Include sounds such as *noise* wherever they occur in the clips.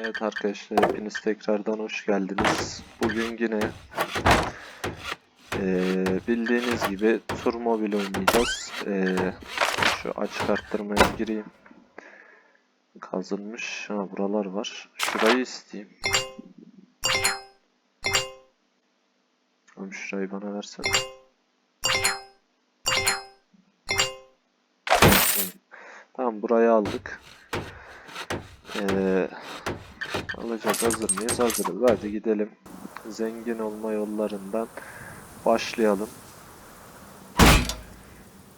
Evet arkadaşlar hepiniz tekrardan hoş geldiniz. Bugün yine eee, bildiğiniz gibi tur mobil oynayacağız. Eee, şu açık arttırmaya gireyim. Kazılmış. Ha buralar var. Şurayı isteyeyim. Tamam şurayı bana versene. Tamam burayı aldık. Eee Alacağız hazır mıyız? Hazırız. Hadi gidelim. Zengin olma yollarından başlayalım.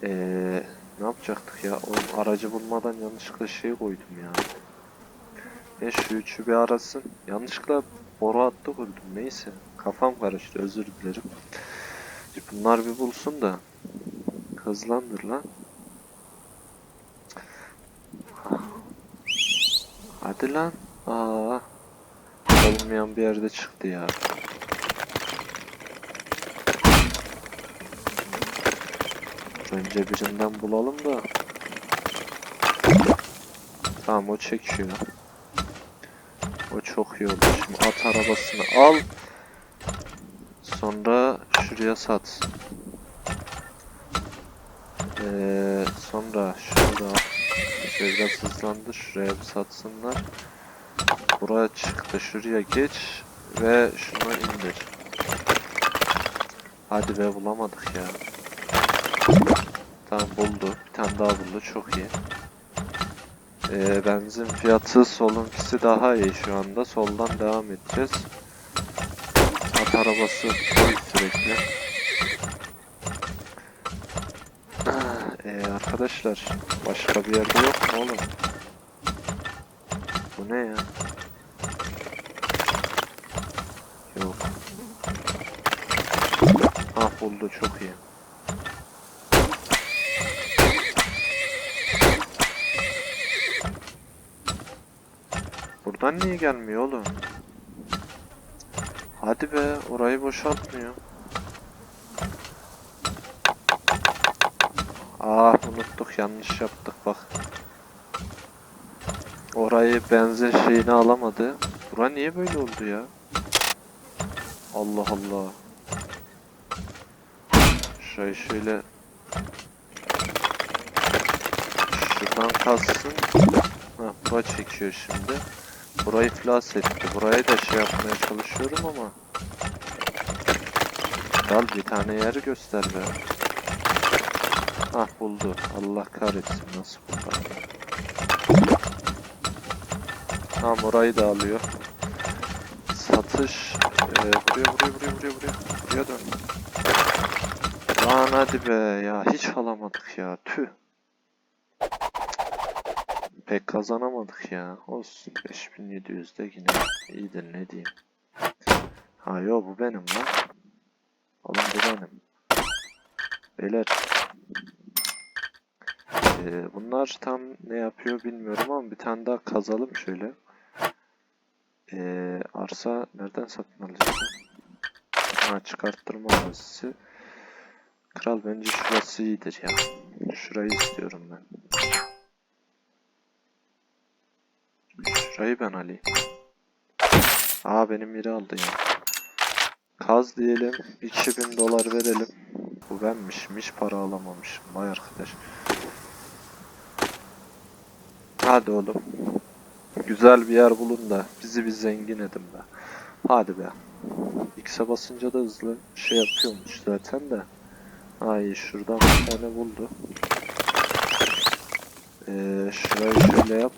Ee, ne yapacaktık ya? Oğlum aracı bulmadan yanlışlıkla şey koydum ya. Ya şu üçü bir arasın. Yanlışlıkla boru hattı koydum. Neyse. Kafam karıştı. Özür dilerim. Bunlar bir bulsun da. Hızlandır lan. Hadi lan. Aa. Olmayan bir yerde çıktı ya. Önce birinden bulalım da. Tamam o çekiyor. O çok iyi oldu. Şimdi at arabasını al. Sonra şuraya sat. Ee, sonra şurada şöyle biraz hızlandı. Şuraya bir satsınlar. Buraya çıktı. Şuraya geç ve şunu indir. Hadi be bulamadık ya. Tamam buldu. Bir tane daha buldu. Çok iyi. Ee, benzin fiyatı solunkisi daha iyi şu anda. Soldan devam edeceğiz. At arabası sürekli. Ee, arkadaşlar başka bir yerde yok mu oğlum? Bu ne ya? Yok. Ah buldu çok iyi. Buradan niye gelmiyor oğlum? Hadi be orayı boşaltmıyor. Ah unuttuk yanlış yaptık bak. Orayı benzin şeyini alamadı. Bura niye böyle oldu ya? Allah Allah. Şurayı şöyle şuradan kalsın. Ha, bura çekiyor şimdi. Burayı iflas etti. Burayı da şey yapmaya çalışıyorum ama. Al bir tane yeri göster be. Ah buldu. Allah kahretsin nasıl buldu. Tamam orayı da alıyor. Satış. Ee, buraya buraya buraya buraya buraya. Buraya dön. Lan hadi be ya hiç alamadık ya tüh. Pek kazanamadık ya. Olsun 5700 de yine iyidir ne diyeyim. Ha yo bu benim lan. Oğlum bu benim. Beyler. Ee, bunlar tam ne yapıyor bilmiyorum ama bir tane daha kazalım şöyle. Ee, arsa nereden satın alacağız? Ha çıkarttırma arazisi. Kral bence şurası iyidir ya. Şurayı istiyorum ben. Şurayı ben alayım. Aa benim yeri aldı ya. Kaz diyelim. 2000 dolar verelim. Bu benmişim. Hiç para alamamışım. Vay arkadaş. Hadi oğlum. Güzel bir yer bulun da bizi bir zengin edin be. Hadi be. X'e basınca da hızlı şey yapıyormuş zaten de. Ay şuradan bir tane buldu. Ee, şurayı şöyle yap.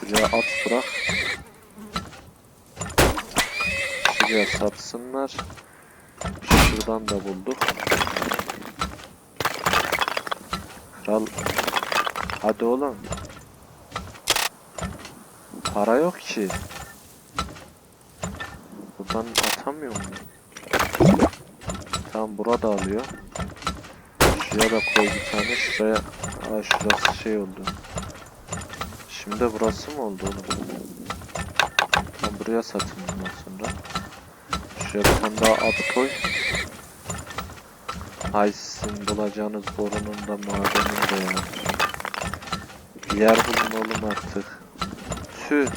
Şuraya at bırak. Şuraya satsınlar. Şuradan da bulduk. Kral. Hadi oğlum. Para yok ki. Buradan atamıyor mu? Tamam burada alıyor. Şuraya da koy bir tane. Şuraya. Aa şurası şey oldu. Şimdi burası mı oldu oğlum? Tam buraya satın bundan sonra. Şuraya bir tane daha at koy. Ay bulacağınız borunun da madenin de ya. Yer bulun oğlum artık. Tüh.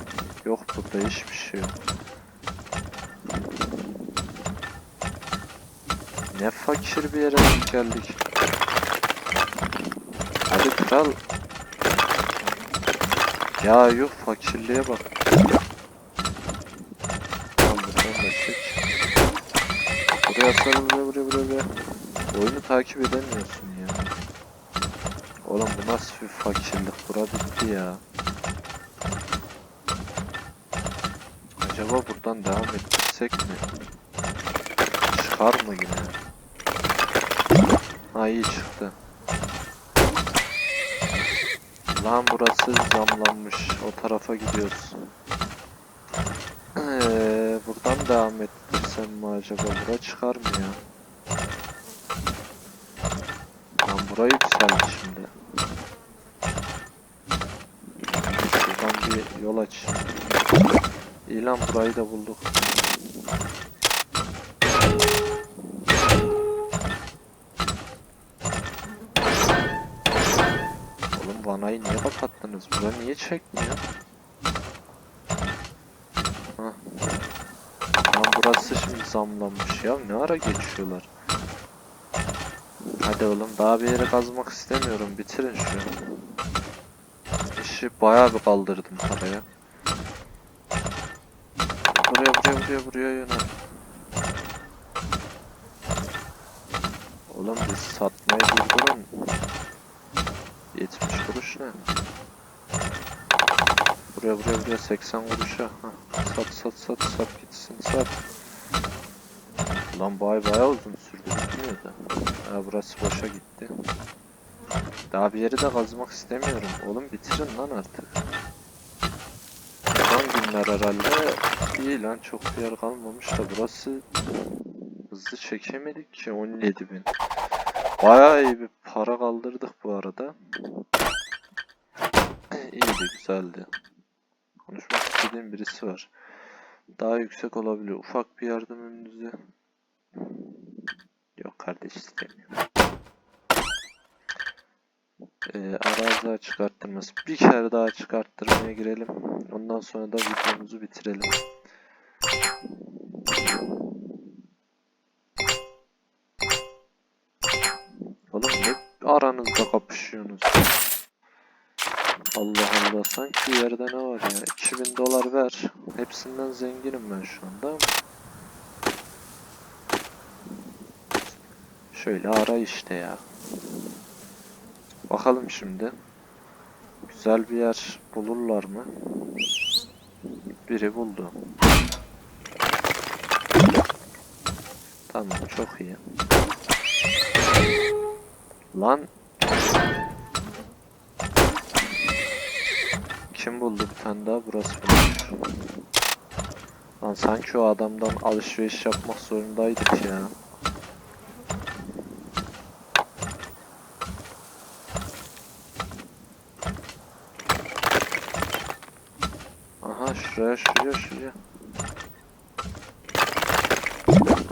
Yok burada hiçbir şey yok. Ne fakir bir yere geldik. Hadi kral. Ya yok fakirliğe bak. Tamam buradan. Buraya atalım buraya buraya buraya buraya. Oyunu takip edemiyorsun ya. Oğlum bu nasıl bir fakirlik? Bura bitti ya. Acaba buradan devam ettirsek mi? Çıkar mı yine? Ha iyi çıktı. Lan burası zamlanmış. O tarafa gidiyoruz. Ee, buradan devam ettirsem mi acaba? Bura çıkar mı ya? Lan bura yükseldi şimdi. Şuradan bir yol aç. İyi lan burayı da bulduk. Oğlum vanayı niye kapattınız? Bura niye çekmiyor? Lan burası şimdi zamlanmış ya. Ne ara geçiyorlar? Hadi oğlum daha bir yere kazmak istemiyorum. Bitirin şunu. İşi bayağı bir kaldırdım paraya. Buraya buraya buraya buraya yönel. Oğlum biz satmayı durdurun. 70 kuruş ne? Buraya buraya buraya 80 kuruşa. Hah. Sat sat sat sat gitsin sat. Lan bay bayağı uzun sürdü bitmiyordu. Ha burası boşa gitti. Daha bir yeri de kazmak istemiyorum. Oğlum bitirin lan artık. Son günler herhalde iyi lan çok bir yer kalmamış da burası hızlı çekemedik ki 17 bin. Bayağı iyi bir para kaldırdık bu arada. İyiydi güzeldi. Konuşmak istediğim birisi var. Daha yüksek olabilir. Ufak bir yardım önünüze. Yok kardeş istemiyorum. Ee, arazi çıkarttırması. Bir kere daha çıkarttırmaya girelim. Ondan sonra da videomuzu bitirelim. Oğlum ne aranızda kapışıyorsunuz? Allah Allah sanki yerde ne var ya? 2000 dolar ver. Hepsinden zenginim ben şu anda Şöyle ara işte ya. Bakalım şimdi. Güzel bir yer bulurlar mı? Biri buldu. Tamam çok iyi Lan Kim buldu bir tane daha burası bulmuş. Lan sanki o adamdan alışveriş yapmak zorundaydık ya. Aha şuraya şuraya şuraya.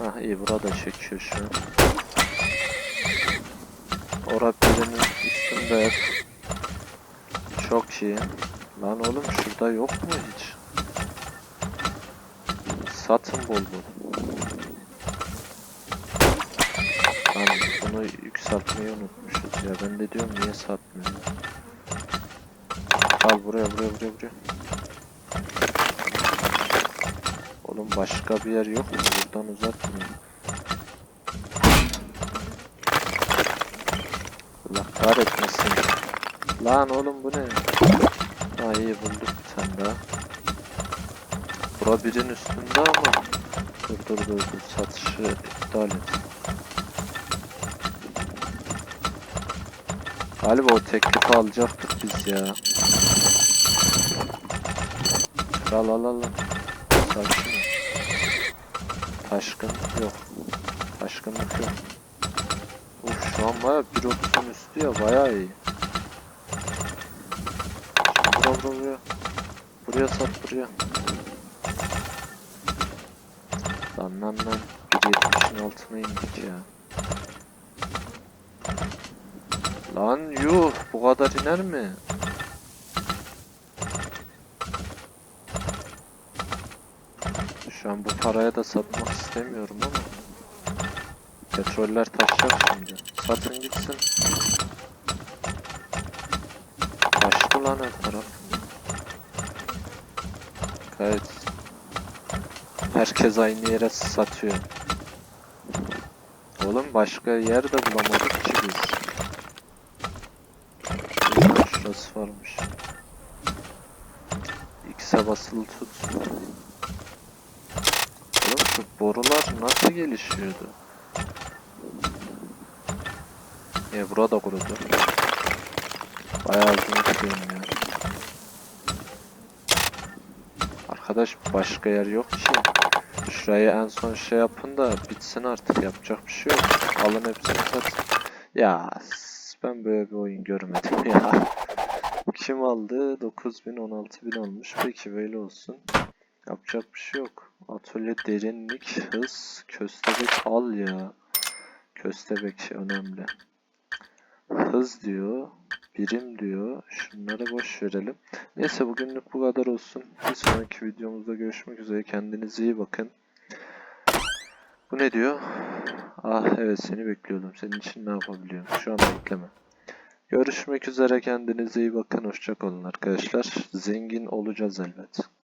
Ah iyi burada çekiyor şu an. Ora birinin üstünde. Çok iyi. Lan oğlum şurada yok mu hiç? Satın bol bol. Lan bunu yükseltmeyi unutmuşuz ya. Ben de diyorum niye satmıyor? Al buraya buraya buraya buraya. Oğlum başka bir yer yok mu? Buradan uzatmıyor. Allah kahretmesin. Lan oğlum bu ne? Ha iyi bulduk bir tane daha. Bura birin üstünde ama Dur dur dur dur satışı iptal et. Galiba o teklifi alacaktık biz ya. Al al al. Sakin. Taşkın yok. Taşkınlık yok. Şu an baya 1.30'un üstü ya baya iyi. Bura bura buraya. Buraya sat buraya. Lan lan lan. 1.70'in altına indik ya. Lan yuh bu kadar iner mi? Şu an bu paraya da satmak istemiyorum ama. Petroller taşacak şimdi. Satın gitsin. Taştı lan her taraf. Gayet. Herkes aynı yere satıyor. Oğlum başka yer de bulamadık ki biz. Şurası varmış. X'e basılı tut. Oğlum şu borular nasıl gelişiyordu? E burada kurudu. Bayağı uzun gidiyorum ya. Arkadaş başka yer yok ki. Şurayı en son şey yapın da bitsin artık yapacak bir şey yok. Alın hepsini satın. Ya ben böyle bir oyun görmedim *laughs* ya. Kim aldı? 9000 16000 olmuş. Peki böyle olsun. Yapacak bir şey yok. Atölye derinlik, hız, köstebek al ya. Köstebek önemli. Hız diyor. Birim diyor. Şunları boş verelim. Neyse bugünlük bu kadar olsun. Bir sonraki videomuzda görüşmek üzere. Kendinize iyi bakın. Bu ne diyor? Ah evet seni bekliyordum. Senin için ne yapabiliyorum? Şu an bekleme. Görüşmek üzere. Kendinize iyi bakın. Hoşça kalın arkadaşlar. Zengin olacağız elbet.